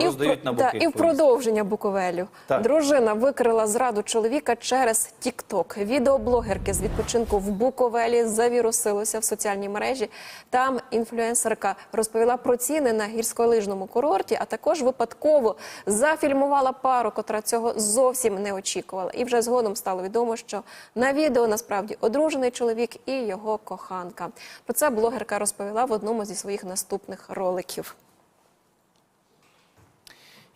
І в, роздають про- на боки. і в продовження Буковелю. Так. Дружина викрила зраду чоловіка через Тік-Ток. Відеоблогерки з відпочинку в Буковелі завірусилося в соціальній мережі. Там інфлюенсерка розповіла про ціни на гірськолижному курорті, а також випадково зафільмувала пару, котра цього зовсім не очікувала. І вже згодом стало відомо, що на відео насправді одружений чоловік і його коханка. Про це блогерка розповіла в одному зі своїх наступних роликів.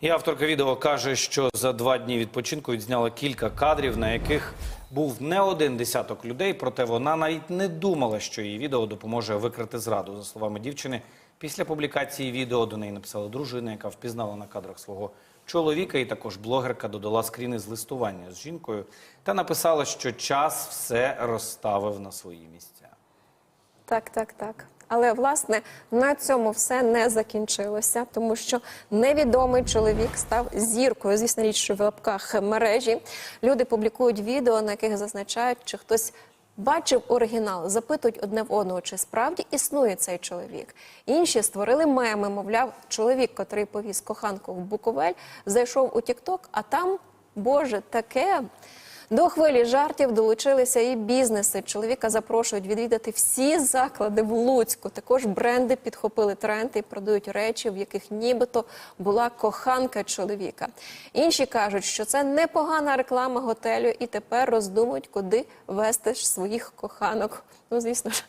І авторка відео каже, що за два дні відпочинку відзняла кілька кадрів, на яких був не один десяток людей. Проте вона навіть не думала, що її відео допоможе викрити зраду. За словами дівчини, після публікації відео до неї написала дружина, яка впізнала на кадрах свого чоловіка. І також блогерка додала скріни з листування з жінкою та написала, що час все розставив на свої місця. Так, так, так. Але власне на цьому все не закінчилося, тому що невідомий чоловік став зіркою. Звісно, річ, що в лапках мережі люди публікують відео, на яких зазначають, чи хтось бачив оригінал, запитують одне в одного, чи справді існує цей чоловік. Інші створили меми. Мовляв, чоловік, котрий повіз коханку в Буковель, зайшов у Тікток, а там, боже, таке. До хвилі жартів долучилися і бізнеси. Чоловіка запрошують відвідати всі заклади в Луцьку. Також бренди підхопили тренд і продають речі, в яких нібито була коханка чоловіка. Інші кажуть, що це непогана реклама готелю, і тепер роздумують, куди вести своїх коханок. Ну, звісно ж,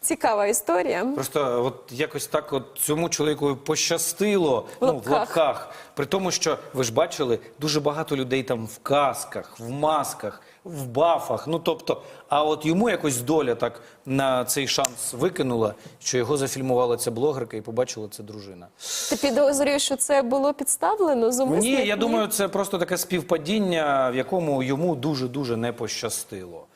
цікава історія. Просто от якось так от цьому чоловіку пощастило В ну, в лапках. При тому, що ви ж бачили, дуже багато людей там в касках, в масках, в бафах. Ну тобто, а от йому якось доля так на цей шанс викинула, що його зафільмувала ця блогерка і побачила це дружина. Ти підозрюєш, що це було підставлено зумисно? Ні, я думаю, це просто таке співпадіння, в якому йому дуже дуже не пощастило.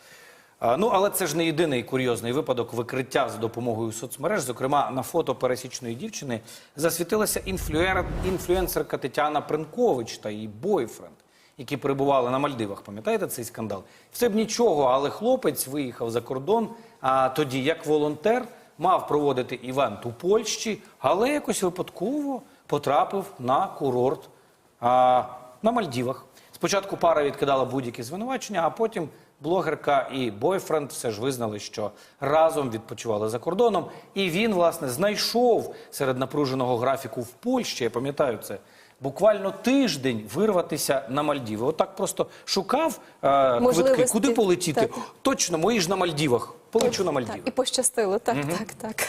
Ну, але це ж не єдиний курйозний випадок викриття за допомогою соцмереж. Зокрема, на фото пересічної дівчини засвітилася інфлюер... інфлюенсерка Тетяна Принкович та її бойфренд, які перебували на Мальдивах. Пам'ятаєте цей скандал? Все б нічого, але хлопець виїхав за кордон. А тоді, як волонтер, мав проводити івент у Польщі, але якось випадково потрапив на курорт а, на Мальдівах. Спочатку пара відкидала будь-які звинувачення, а потім блогерка і бойфренд все ж визнали, що разом відпочивали за кордоном. І він, власне, знайшов серед напруженого графіку в Польщі, я пам'ятаю це, буквально тиждень вирватися на Мальдіви. Отак просто шукав е, квитки, куди полетіти. Так. Точно, мої ж на Мальдівах. Полечу на Мальдіви. Так, і пощастило. Так, так, так.